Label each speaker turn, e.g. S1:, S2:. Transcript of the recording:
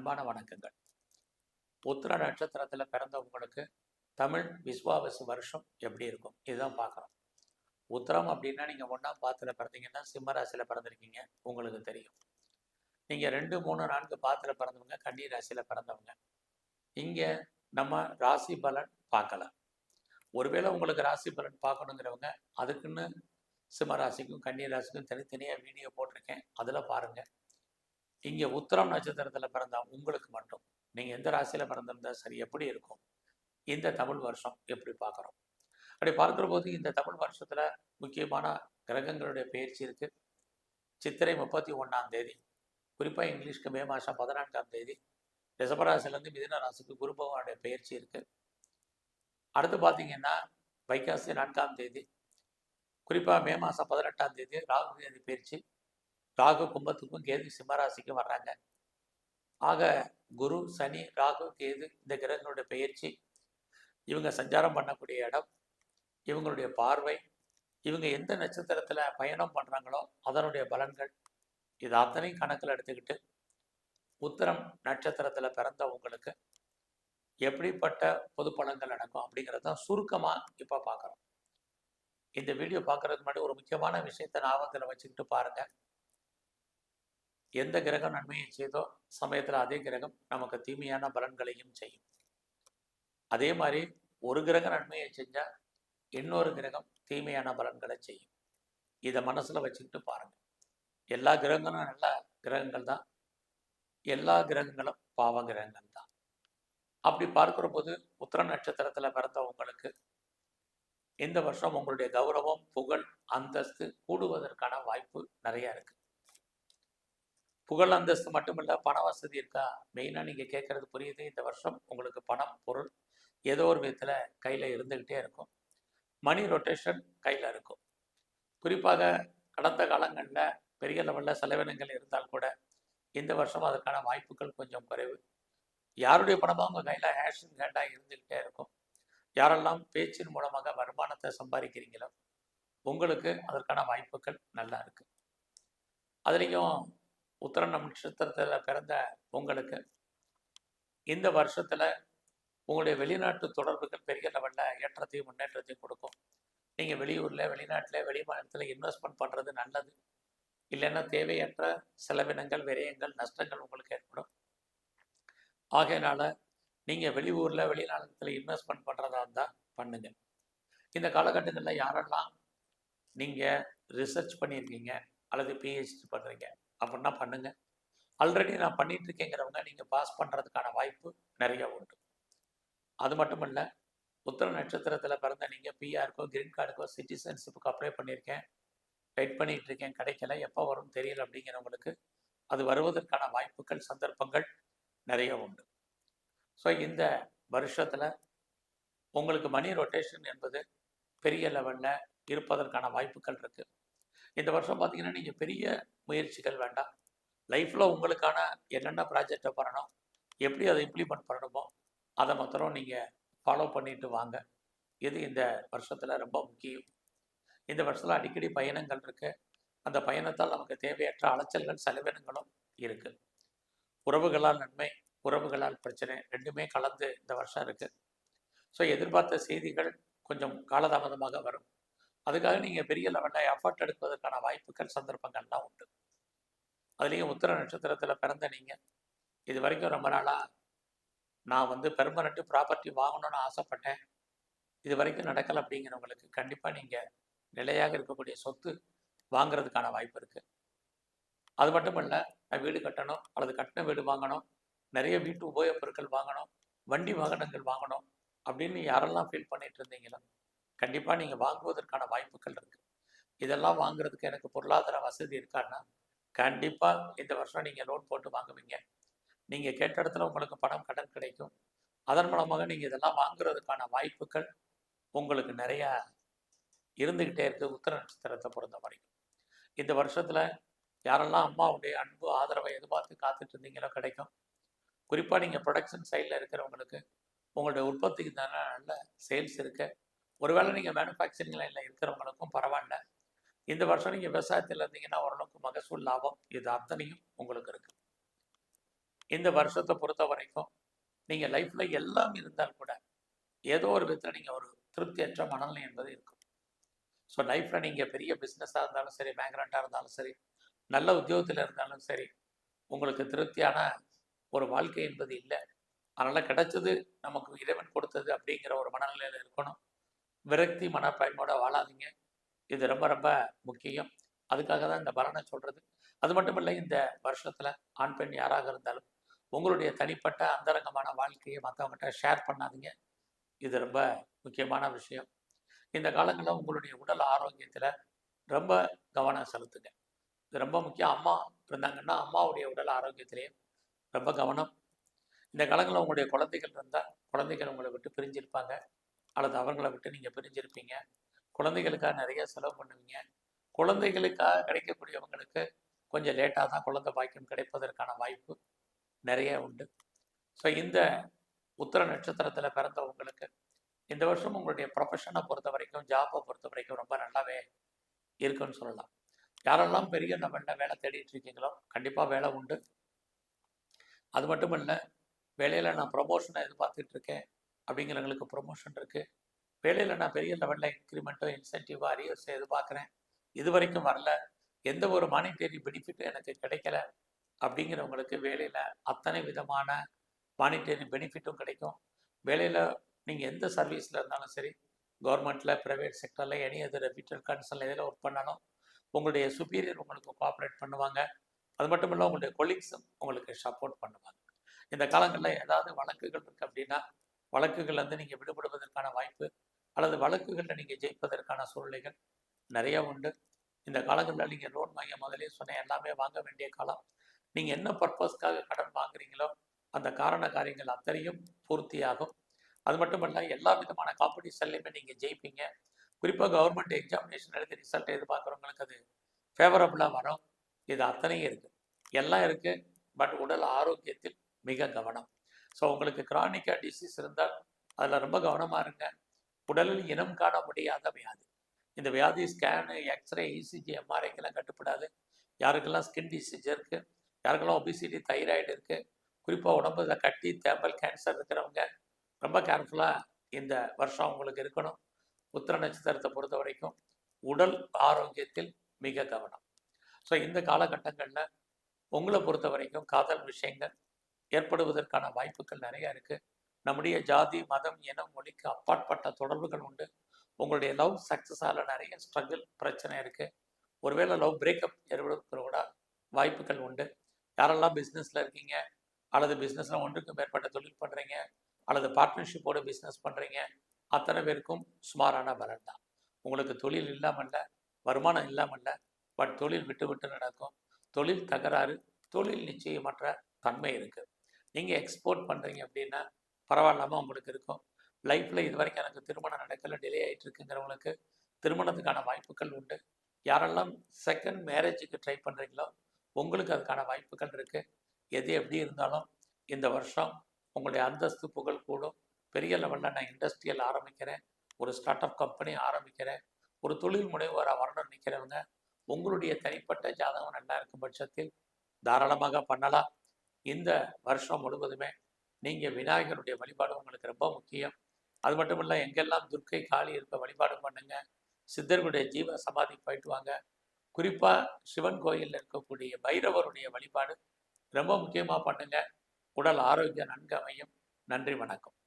S1: அன்பான வணக்கங்கள். புத்திர நட்சத்திரத்தில் பிறந்தவங்களுக்கு தமிழ் விஸ்வாவசு வருஷம் எப்படி இருக்கும்? இதுதான் பார்க்குறோம். உத்திரம் அப்படின்னா நீங்கள் ஒன்றாம் பாத்தில் பிறந்தீங்கன்னா சிம்மராசியில் பிறந்திருக்கீங்க. உங்களுக்கு தெரியும். நீங்கள் ரெண்டு மூணு நான்கு பாத்தில் பிறந்தவங்க கன்னி ராசியில் பிறந்தவங்க. இங்கே நம்ம ராசி பலன் பார்க்கலாம் ஒருவேளை உங்களுக்கு ராசி பலன் பார்க்கணுங்கிறவங்க அதுக்குன்னு சிம்மராசிக்கும் கன்னி ராசிக்கும் தனித்தனியாக வீடியோ போட்டிருக்கேன். அதில் பாருங்கள் இங்கே உத்திரம் நட்சத்திரத்தில் பிறந்தா உங்களுக்கு மட்டும். நீங்கள் எந்த ராசியில் பிறந்திருந்தா சரி எப்படி இருக்கும்? இந்த தமிழ் வருஷம் எப்படி பார்க்குறோம்? அப்படி பார்க்குற போது இந்த தமிழ் வருஷத்தில் முக்கியமான கிரகங்களுடைய பயிற்சி இருக்குது சித்திரை முப்பத்தி ஒன்றாம் தேதி குறிப்பாக இங்கிலீஷ்க்கு மே மாதம் பதினான்காம் தேதி ரிஷபராசிலேருந்து மிதின ராசிக்கு குரு பகவானுடைய பயிற்சி இருக்குது அடுத்து பார்த்தீங்கன்னா வைகாசி நான்காம் தேதி குறிப்பாக மே மாதம் பதினெட்டாம் தேதி ராகு தேதி பயிற்சி ராகு கும்பத்துக்கும் கேது சிம்மராசிக்கும் வர்றாங்க. ஆக குரு சனி ராகு கேது இந்த கிரகங்களுடைய பயிற்சி இவங்க சஞ்சாரம் பண்ணக்கூடிய இடம் இவங்களுடைய பார்வை இவங்க எந்த நட்சத்திரத்தில் பயணம் பண்ணுறாங்களோ அதனுடைய பலன்கள் இது அத்தனையும் கணக்கில் எடுத்துக்கிட்டு உத்தரம் நட்சத்திரத்தில் பிறந்த உங்களுக்கு எப்படிப்பட்ட பொது பலன்கள் நடக்கும் அப்படிங்கிறது தான் சுருக்கமாக இப்போ பார்க்குறோம் இந்த வீடியோ பார்க்கறதுக்கு முன்னாடி ஒரு முக்கியமான விஷயத்தை ஞாபகத்தில் வச்சுக்கிட்டு பாருங்கள் எந்த கிரகம் நன்மையை செய்தோ சமயத்தில் அதே கிரகம் நமக்கு தீமையான பலன்களையும் செய்யும். அதே மாதிரி ஒரு கிரகம் நன்மையை செஞ்சால் இன்னொரு கிரகம் தீமையான பலன்களை செய்யும். இதை மனசில் வச்சுக்கிட்டு பாருங்கள் எல்லா கிரகங்களும் நல்ல கிரகங்கள் தான். எல்லா கிரகங்களும் பாவ கிரகங்கள் தான். அப்படி பார்க்குற போது உத்திர நட்சத்திரத்தில் பிறந்தவங்களுக்கு இந்த வருஷம் உங்களுடைய கௌரவம் புகழ் அந்தஸ்து கூடுவதற்கான வாய்ப்பு நிறையா இருக்குது புகழ் அந்தஸ்து மட்டுமில்ல பண வசதி இருக்கா? மெயினாக நீங்கள் கேட்குறது புரியுது. இந்த வருஷம் உங்களுக்கு பணம் பொருள் ஏதோ ஒரு விதத்தில் கையில் இருந்துக்கிட்டே இருக்கும். மணி ரொட்டேஷன் கையில் இருக்கும். குறிப்பாக கடந்த காலங்களில் பெரிய லெவலில் செலவினங்கள் இருந்தால் கூட இந்த வருஷம் அதற்கான வாய்ப்புகள் கொஞ்சம் குறைவு. யாருடைய பணமாக உங்கள் கையில் ஹேஷ் ஹேண்டாக இருந்துக்கிட்டே இருக்கும். யாரெல்லாம் பேச்சின் மூலமாக வருமானத்தை சம்பாதிக்கிறீங்களோ உங்களுக்கு அதற்கான வாய்ப்புகள் நல்லா இருக்குது அதுலேயும் உத்தர நட்சத்திரத்தில் பிறந்த உங்களுக்கு இந்த வருஷத்தில் உங்களுடைய வெளிநாட்டு தொடர்புகள் பெரிய லெவலில் ஏற்றத்தையும் முன்னேற்றத்தையும் கொடுக்கும். நீங்கள் வெளியூரில் வெளிநாட்டில் வெளி மாநிலத்தில் இன்வெஸ்ட்மெண்ட் பண்ணுறது நல்லது. இல்லைன்னா தேவையற்ற செலவினங்கள் விரயங்கள் நஷ்டங்கள் உங்களுக்கு ஏற்படும். ஆகையினால நீங்கள் வெளியூரில் வெளிநாட்டத்தில் இன்வெஸ்ட்மெண்ட் பண்ணுறதா இருந்தால் பண்ணுங்கள் இந்த காலகட்டங்களில் யாரெல்லாம் நீங்கள் ரிசர்ச் பண்ணியிருக்கீங்க அல்லது பிஹெச்டி பண்ணுறீங்க அப்படின்னா பண்ணுங்கள் ஆல்ரெடி நான் பண்ணிட்டு இருக்கேங்கிறவங்க நீங்கள் பாஸ் பண்ணுறதுக்கான வாய்ப்பு நிறைய உண்டு. அது மட்டும் இல்லை உத்தர நட்சத்திரத்தில் பிறந்த நீங்கள் பிஆருக்கோ கிரீன் கார்டுக்கோ சிட்டிசன்ஷிப்புக்கு அப்ளை பண்ணியிருக்கேன். வெயிட் பண்ணிட்டு இருக்கேன் கிடைக்கல எப்போ வரும் தெரியல அப்படிங்கிறவங்களுக்கு அது வருவதற்கான வாய்ப்புகள் சந்தர்ப்பங்கள் நிறைய உண்டு. ஸோ இந்த வருஷத்தில் உங்களுக்கு மணி ரொட்டேஷன் என்பது பெரிய லெவலில் இருப்பதற்கான வாய்ப்புகள் இருக்குது இந்த வருஷம் பார்த்தீங்கன்னா நீங்கள் பெரிய முயற்சிகள் வேண்டாம். லைஃப்பில் உங்களுக்கான என்னென்ன ப்ராஜெக்டை பண்ணணும் எப்படி அதை இம்ப்ளிமெண்ட் பண்ணணுமோ அதை மாத்திரம் நீங்கள் ஃபாலோ பண்ணிட்டு வாங்க. இது இந்த வருஷத்தில் ரொம்ப முக்கியம். இந்த வருஷத்தில் அடிக்கடி பயணங்கள் இருக்குது அந்த பயணத்தால் நமக்கு தேவையற்ற அலைச்சல்கள் செலவினங்களும் இருக்குது உறவுகளால் நன்மை உறவுகளால் பிரச்சனை ரெண்டுமே கலந்து இந்த வருஷம் இருக்குது ஸோ எதிர்பார்த்த செய்திகள் கொஞ்சம் காலதாமதமாக வரும். அதுக்காக நீங்கள் பெரிய லெவலில் எஃபர்ட் எடுப்பதற்கான வாய்ப்புகள் சந்தர்ப்பங்கள்லாம் உண்டு. அதுலேயும் உத்தர நட்சத்திரத்தில் பிறந்த நீங்கள் இது வரைக்கும் ரொம்ப நாளாக நான் வந்து பெர்மனண்ட்டு ப்ராப்பர்ட்டி வாங்கணும்னு ஆசைப்பட்டேன். இது வரைக்கும் நடக்கலை அப்படிங்கிறவங்களுக்கு கண்டிப்பாக நீங்கள் நிலையாக இருக்கக்கூடிய சொத்து வாங்கிறதுக்கான வாய்ப்பு இருக்குது அது மட்டும் இல்லை நான் வீடு கட்டணும் அல்லது கட்டின வீடு வாங்கணும் நிறைய வீட்டு உபயோகப் பொருட்கள் வாங்கணும் வண்டி வாகனங்கள் வாங்கணும் அப்படின்னு யாரெல்லாம் ஃபீல் பண்ணிட்டு இருந்தீங்களோ கண்டிப்பாக நீங்கள் வாங்குவதற்கான வாய்ப்புகள் இருக்குது இதெல்லாம் வாங்குறதுக்கு எனக்கு பொருளாதார வசதி இருக்கான்னா கண்டிப்பாக இந்த வருஷம் நீங்கள் லோன் போட்டு வாங்குவீங்க. நீங்கள் கேட்ட இடத்துல உங்களுக்கு பணம் கடன் கிடைக்கும். அதன் மூலமாக நீங்கள் இதெல்லாம் வாங்குறதுக்கான வாய்ப்புகள் உங்களுக்கு நிறையா இருந்துக்கிட்டே இருக்குது உத்தர நட்சத்திரத்தை பொறுத்த வரைக்கும். இந்த வருஷத்தில் யாரெல்லாம் அம்மாவுடைய அன்பு ஆதரவை எதிர்பார்த்து காத்துட்டு இருந்தீங்களோ கிடைக்கும். குறிப்பாக நீங்கள் ப்ரொடக்ஷன் சைடில் இருக்கிறவங்களுக்கு உங்களுடைய உற்பத்திக்கு தானே நல்ல சேல்ஸ் இருக்குது ஒருவேளை நீங்கள் மேனுஃபேக்சரிங் லைனில் இருக்கிறவங்களுக்கும் பரவாயில்ல. இந்த வருஷம் நீங்கள் விவசாயத்தில் இருந்தீங்கன்னா ஓரளவுக்கு மகசூல் லாபம் இது அத்தனையும் உங்களுக்கு இருக்கு. இந்த வருஷத்தை பொறுத்த வரைக்கும் நீங்கள் லைஃப்பில் எல்லாம் இருந்தால் கூட ஏதோ ஒரு விதத்தில் நீங்கள் ஒரு திருப்தியற்ற மனநிலை என்பது இருக்கும். ஸோ லைஃப்பில் நீங்கள் பெரிய பிஸ்னஸாக இருந்தாலும் சரி பேங்க்ரண்ட்டாக இருந்தாலும் சரி நல்ல உத்தியோகத்தில் இருந்தாலும் சரி உங்களுக்கு திருப்தியான ஒரு வாழ்க்கை என்பது இல்லை. அதனால் கிடைச்சது நமக்கு இறைவன் கொடுத்தது அப்படிங்கிற ஒரு மனநிலையில் இருக்கணும். விரக்தி மனப்பயன்மோட வாழாதீங்க. இது ரொம்ப ரொம்ப முக்கியம். அதுக்காக தான் இந்த பலனை சொல்கிறது அது மட்டும் இல்லை இந்த வருஷத்தில் ஆண் பெண் யாராக இருந்தாலும் உங்களுடைய தனிப்பட்ட அந்தரங்கமான வாழ்க்கையை மற்றவங்ககிட்ட ஷேர் பண்ணாதீங்க. இது ரொம்ப முக்கியமான விஷயம். இந்த காலங்களில் உங்களுடைய உடல் ஆரோக்கியத்தில் ரொம்ப கவனம் செலுத்துங்க. இது ரொம்ப முக்கியம். அம்மா இருந்தாங்கன்னா அம்மாவுடைய உடல் ஆரோக்கியத்திலேயும் ரொம்ப கவனம். இந்த காலங்களில் உங்களுடைய குழந்தைகள் இருந்தால் குழந்தைகள் உங்களை விட்டு பிரிஞ்சிருப்பாங்க. அல்லது அவர்களை விட்டு நீங்கள் பிரிஞ்சிருப்பீங்க. குழந்தைகளுக்காக நிறைய செலவு பண்ணுவீங்க. குழந்தைகளுக்காக கிடைக்கக்கூடியவங்களுக்கு கொஞ்சம் லேட்டாக தான் குழந்தை பாக்கியம் கிடைப்பதற்கான வாய்ப்பு நிறைய உண்டு. ஸோ இந்த உத்தர நட்சத்திரத்தில் பிறந்தவங்களுக்கு இந்த வருஷம் உங்களுடைய ப்ரொஃபஷனை பொறுத்த வரைக்கும் ஜாப்பை பொறுத்த வரைக்கும் ரொம்ப நல்லாவே இருக்குன்னு சொல்லலாம். யாரெல்லாம் பெரிய லெவலில் வேலை தேடிட்டு இருக்கீங்களோ கண்டிப்பாக வேலை உண்டு. அது மட்டும் இல்லை வேலையில் நான் ப்ரொமோஷனை எதிர்பார்த்துட்டு இருக்கேன். அப்படிங்கிறவங்களுக்கு ப்ரொமோஷன் இருக்குது வேலையில் நான் பெரிய லெவலில் இன்க்ரிமெண்ட்டோ இன்சென்டிவோ அரியர்ஸ் எதிர்பார்க்குறேன். இது வரைக்கும் வரல. எந்த ஒரு மானிட்டரி பெனிஃபிட்டும் எனக்கு கிடைக்கல. அப்படிங்கிறவங்களுக்கு வேலையில் அத்தனை விதமான மானிட்டரி பெனிஃபிட்டும் கிடைக்கும். வேலையில் நீங்கள் எந்த சர்வீஸில் இருந்தாலும் சரி கவர்மெண்ட்டில் ப்ரைவேட் செக்டரில் எனி அதர் ரெப்யூட்டட் கன்சர்னில் எதில் ஒர்க் பண்ணாலும் உங்களுடைய சுப்பீரியர் உங்களுக்கு கோஆப்ரேட் பண்ணுவாங்க. அது மட்டும் இல்லை உங்களுடைய கொலீக்ஸும் உங்களுக்கு சப்போர்ட் பண்ணுவாங்க. இந்த காலங்களில் ஏதாவது வழக்குகள் இருக்குது அப்படின்னா வழக்குகள் வந்து நீங்கள் விடுபடுவதற்கான வாய்ப்பு அல்லது வழக்குகளில் நீங்கள் ஜெயிப்பதற்கான சூழ்நிலைகள் நிறைய உண்டு. இந்த காலங்களில் நீங்கள் லோன் வாங்க முதலே சொன்னேன் எல்லாமே வாங்க வேண்டிய காலம். நீங்கள் என்ன பர்பஸ்க்காக கடன் வாங்குறீங்களோ அந்த காரண காரியங்கள் அத்தனையும் பூர்த்தியாகும். அது மட்டும் இல்லை எல்லா விதமான காம்படிஷன்லையுமே நீங்கள் ஜெயிப்பீங்க. குறிப்பாக கவர்மெண்ட் எக்ஸாமினேஷன் எழுதி ரிசல்ட் எதிர்பார்க்குறவங்களுக்கு அது ஃபேவரபுளாக வரும். இது அத்தனையும் இருக்குது எல்லாம் இருக்குது பட் உடல் ஆரோக்கியத்தில் மிக கவனம். ஸோ உங்களுக்கு கிரானிக்காக டிசீஸ் இருந்தால் அதில் ரொம்ப கவனமாக இருங்க. உடலில் இனம் காண முடியாத வியாதி. இந்த வியாதி ஸ்கேனு எக்ஸ்ரே இசிஜி எம்ஆர்ஐக்கெல்லாம் கட்டுப்படாது. யாருக்கெல்லாம் ஸ்கின் டிசீஸ் இருக்குது யாருக்கெல்லாம் ஒபிசிட்டி தைராய்டு இருக்குது குறிப்பாக உடம்புல கட்டி தேம்பல் கேன்சர் இருக்கிறவங்க ரொம்ப கேர்ஃபுல்லாக இந்த வருஷம் உங்களுக்கு இருக்கணும். உத்திர நட்சத்திரத்தை பொறுத்த வரைக்கும் உடல் ஆரோக்கியத்தில் மிக கவனம். ஸோ இந்த காலகட்டங்களில் உங்களை பொறுத்த வரைக்கும் காதல் விஷயங்கள் ஏற்படுவதற்கான வாய்ப்புகள் நிறைய இருக்குது நம்முடைய ஜாதி மதம் இனம் மொழிக்கு அப்பாற்பட்ட தொடர்புகள் உண்டு. உங்களுடைய லவ் சக்ஸஸால் நிறைய ஸ்ட்ரகிள் பிரச்சனை இருக்குது ஒருவேளை லவ் பிரேக்கப் ஏற்படுவதற்கு கூட வாய்ப்புகள் உண்டு. யாரெல்லாம் பிஸ்னஸில் இருக்கீங்க அல்லது பிஸ்னஸில் ஒன்றுக்கு மேற்பட்ட தொழில் பண்ணுறீங்க அல்லது பார்ட்னர்ஷிப்போடு பிஸ்னஸ் பண்ணுறீங்க அத்தனை பேருக்கும் சுமாரான பலன் தான். உங்களுக்கு தொழில் இல்லாமல்ல வருமானம் இல்லாமல்ல பட் தொழில் விட்டு விட்டு நடக்கும். தொழில் தகராறு தொழில் நிச்சயமற்ற தன்மை இருக்குது நீங்கள் எக்ஸ்போர்ட் பண்ணுறீங்க அப்படின்னா பரவாயில்லாமல் உங்களுக்கு இருக்கும். லைஃப்பில் இது வரைக்கும் எனக்கு திருமணம் நடக்கல டிலே ஆகிட்டு இருக்குங்கிறவங்களுக்கு திருமணத்துக்கான வாய்ப்புகள் உண்டு. யாரெல்லாம் செகண்ட் மேரேஜுக்கு ட்ரை பண்ணுறீங்களோ உங்களுக்கு அதுக்கான வாய்ப்புகள் இருக்குது எது எப்படி இருந்தாலும் இந்த வருஷம் உங்களுடைய அந்தஸ்து புகழ் கூடும். பெரிய லெவலில் நான் இண்டஸ்ட்ரியல் ஆரம்பிக்கிறேன். ஒரு ஸ்டார்ட் அப் கம்பெனி ஆரம்பிக்கிறேன். ஒரு தொழில் முனைவராக வரணும்னு நிற்கிறவங்க உங்களுடைய தனிப்பட்ட ஜாதகம் நல்லா இருக்கும் பட்சத்தில் தாராளமாக பண்ணலாம். இந்த வருஷம் முழுவதுமே நீங்கள் விநாயகருடைய வழிபாடு உங்களுக்கு ரொம்ப முக்கியம். அது மட்டும் இல்லை எங்கெல்லாம் துர்க்கை காளி இருக்க வழிபாடு பண்ணுங்க சித்தர்களுடைய ஜீவ சமாதி போயிட்டு வாங்க. குறிப்பாக சிவன் கோயிலில் இருக்கக்கூடிய பைரவருடைய வழிபாடு ரொம்ப முக்கியமாக பண்ணுங்க. உடல் ஆரோக்கியம் நன்கு அமையும். நன்றி வணக்கம்.